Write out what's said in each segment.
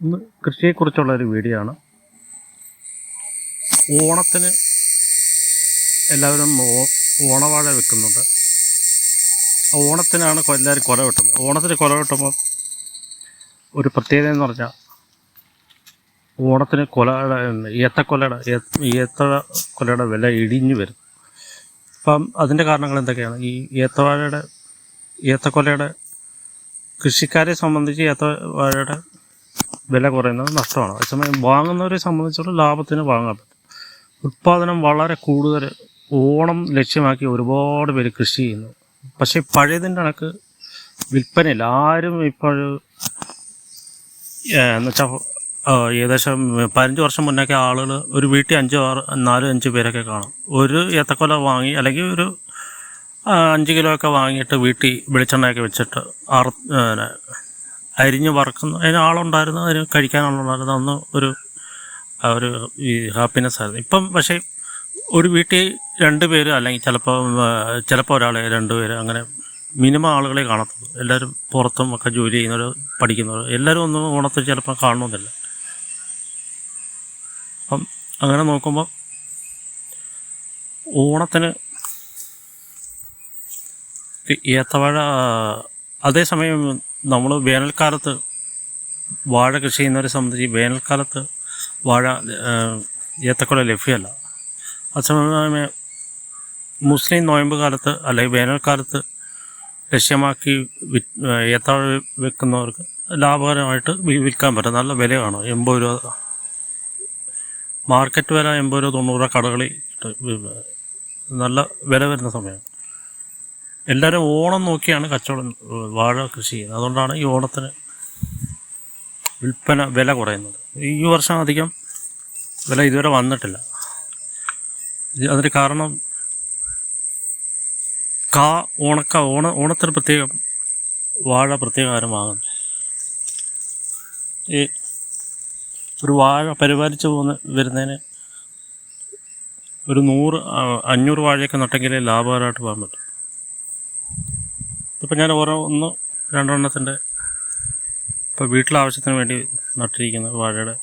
ഇന്ന് കൃഷിയെക്കുറിച്ചുള്ള ഒരു വീഡിയോ ആണ്. ഓണത്തിന് എല്ലാവരും ഓണവാഴ വെക്കുന്നുണ്ട് ഓണത്തിനാണ് എല്ലാവരും കൊല വെട്ടുന്നത്. ഓണത്തിന് കൊല വെട്ടുമ്പോൾ ഒരു പ്രത്യേകത എന്ന് പറഞ്ഞാൽ ഓണത്തിന് കൊലയുടെ ഏത്തക്കൊലയുടെ ഏത്ത കൊലയുടെ വില ഇടിഞ്ഞു വരും അപ്പം അതിന്റെ കാരണങ്ങൾ എന്തൊക്കെയാണ്? ഈ ഏത്തവാഴയുടെ ഏത്തക്കൊലയുടെ കൃഷിക്കാരെ സംബന്ധിച്ച് ഏത്തവാഴയുടെ വില കുറയുന്നത് നഷ്ടമാണ്. അതേസമയം വാങ്ങുന്നവരെ സംബന്ധിച്ചുള്ള ലാഭത്തിന് വാങ്ങാൻ പറ്റും. ഉൽപ്പാദനം വളരെ കൂടുതൽ ഓണം ലക്ഷ്യമാക്കി ഒരുപാട് പേര് കൃഷി ചെയ്യുന്നു. പക്ഷേ പഴയതിന്റെ കണക്ക് വിൽപ്പനയില്ല. ആരും ഇപ്പോൾ എന്നുവെച്ചാൽ ഏകദേശം പതിനഞ്ച് വർഷം മുന്നൊക്കെ ആളുകൾ ഒരു വീട്ടിൽ അഞ്ചോ ആറ് നാലോ അഞ്ച് പേരൊക്കെ കാണും. ഒരു ഏത്തക്കൊല വാങ്ങി അല്ലെങ്കിൽ ഒരു അഞ്ച് കിലോ ഒക്കെ വാങ്ങിയിട്ട് വീട്ടിൽ വെളിച്ചെണ്ണയൊക്കെ വെച്ചിട്ട് പിന്നെ അരിഞ്ഞ് വറക്കുന്ന. അതിന് ആളുണ്ടായിരുന്നു അതിന് കഴിക്കാനുള്ളതായിരുന്നു അന്ന് ഒരു ഒരു ഈ ഹാപ്പിനെസ് ആയിരുന്നു. ഇപ്പം പക്ഷേ ഒരു വീട്ടിൽ രണ്ട് പേര് അല്ലെങ്കിൽ ചിലപ്പോൾ ചിലപ്പോൾ ഒരാളെ രണ്ട് പേര് അങ്ങനെ മിനിമം ആളുകളെ കാണത്തുള്ളൂ. എല്ലാവരും പുറത്തും ഒക്കെ ജോലി ചെയ്യുന്നവർ പഠിക്കുന്നവർ എല്ലാവരും ഒന്നും ഓണത്തിൽ ചിലപ്പോൾ കാണണമെന്നില്ല അപ്പം അങ്ങനെ നോക്കുമ്പോൾ ഓണത്തിന് ഏത്തവാഴ അതേസമയം നമ്മൾ വേനൽക്കാലത്ത് വാഴ കൃഷി ചെയ്യുന്നവരെ സംബന്ധിച്ച് വേനൽക്കാലത്ത് വാഴ ഏത്തക്കുല ലഭ്യമല്ല. അതേസമയം മുസ്ലിം നോയമ്പ് കാലത്ത് അല്ലെങ്കിൽ വേനൽക്കാലത്ത് ലക്ഷ്യമാക്കി വി ഏത്തവാഴ വെക്കുന്നവർക്ക് ലാഭകരമായിട്ട് വിൽക്കാൻ പറ്റും. നല്ല വില കാണും എൺപത് രൂപ. മാർക്കറ്റ് വില എൺപത് രൂപ തൊണ്ണൂറ് കടകളിൽ നല്ല വില വരുന്ന സമയമാണ്. എല്ലാവരും ഓണം നോക്കിയാണ് കച്ചവടം വാഴ കൃഷി ചെയ്യുന്നത്. അതുകൊണ്ടാണ് ഈ ഓണത്തിന് വിൽപ്പന വില കുറയുന്നത്. ഈ വർഷം അധികം വില ഇതുവരെ വന്നിട്ടില്ല. അതിന് കാരണം കാ ഓണക്ക ഓണ ഓണത്തിന് പ്രത്യേകം വാഴ പ്രത്യേകം ആരും വാങ്ങുന്നു ഈ ഒരു വാഴ പരിപാലിച്ച് പോകുന്ന വരുന്നതിന് ഒരു നൂറ് അഞ്ഞൂറ് വാഴയൊക്കെ നട്ടെങ്കിലേ ലാഭകരമായിട്ട് പോകാൻ പറ്റും. ഇപ്പം ഞാൻ ഓരോ ഒന്ന് രണ്ടെണ്ണത്തിന്റെ ഇപ്പോൾ വീട്ടിലെ ആവശ്യത്തിന് വേണ്ടി നട്ടിരിക്കുന്ന വാഴയുടെ.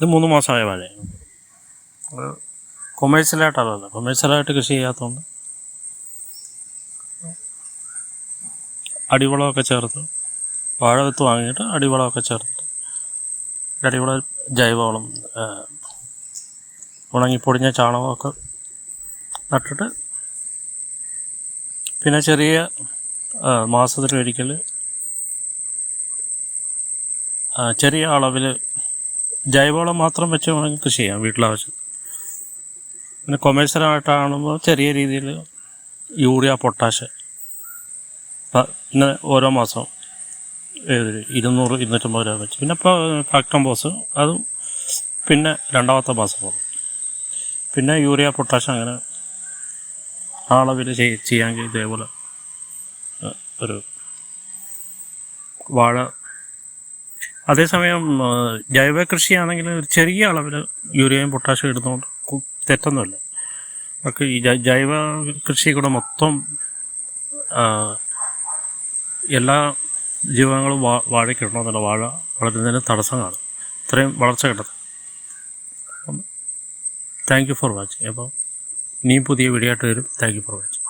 ഇത് മൂന്ന് മാസമായ വാഴയാണ് കൊമേഴ്സ്യലായിട്ടല്ല കൊമേഴ്സ്യലായിട്ട് കൃഷി ചെയ്യാത്തതുകൊണ്ട് അടിവളമൊക്കെ ചേർത്ത് വാഴ വിത്ത് വാങ്ങിയിട്ട് അടിവളമൊക്കെ ചേർത്തിട്ട് അടിവളം ജൈവവളം ഉണങ്ങി ഉണങ്ങിപ്പൊടിഞ്ഞ ചാണകമൊക്കെ നട്ടിട്ട് പിന്നെ ചെറിയ മാസത്തിലൊരിക്കൽ ചെറിയ അളവിൽ ജൈവവളം മാത്രം വെച്ച് വേണമെങ്കിൽ കൃഷി ചെയ്യാം വീട്ടിലാവശ്യം. പിന്നെ കൊമേഴ്സ്യലായിട്ടാണുമ്പോൾ ചെറിയ രീതിയിൽ യൂറിയ പൊട്ടാഷ് പിന്നെ ഓരോ മാസവും ഇരുന്നൂറ് ഇരുന്നൂറ്റമ്പത് രൂപ വെച്ച്. പിന്നെ ഇപ്പോൾ ഫാക്ടംബോസ് അതും പിന്നെ രണ്ടാമത്തെ മാസം പോകും പിന്നെ യൂറിയ പൊട്ടാഷ് അങ്ങനെ ആ അളവിൽ ചെയ്- ചെയ്യാമെങ്കിൽ ഇതേപോലെ ഒരു വാഴ. അതേസമയം ജൈവ കൃഷിയാണെങ്കിൽ ഒരു ചെറിയ അളവിൽ യൂറിയയും പൊട്ടാഷ്യം ഇടുന്നതുകൊണ്ട് തെറ്റൊന്നുമില്ല. ഒക്കെ ഈ ജൈവ കൃഷി കൂടെ മൊത്തം എല്ലാ ജീവങ്ങളും വാ വാഴയ്ക്ക് എന്നുള്ള വാഴ വളരുന്നതിന് തടസ്സം കാണും ഇത്രയും വളർച്ച കിട്ടത്തില്ല താങ്ക് യു ഫോർ വാച്ചിങ് അപ്പോൾ ഇനിയും പുതിയ വീഡിയോ ആയിട്ട് വരും. Thank you for watching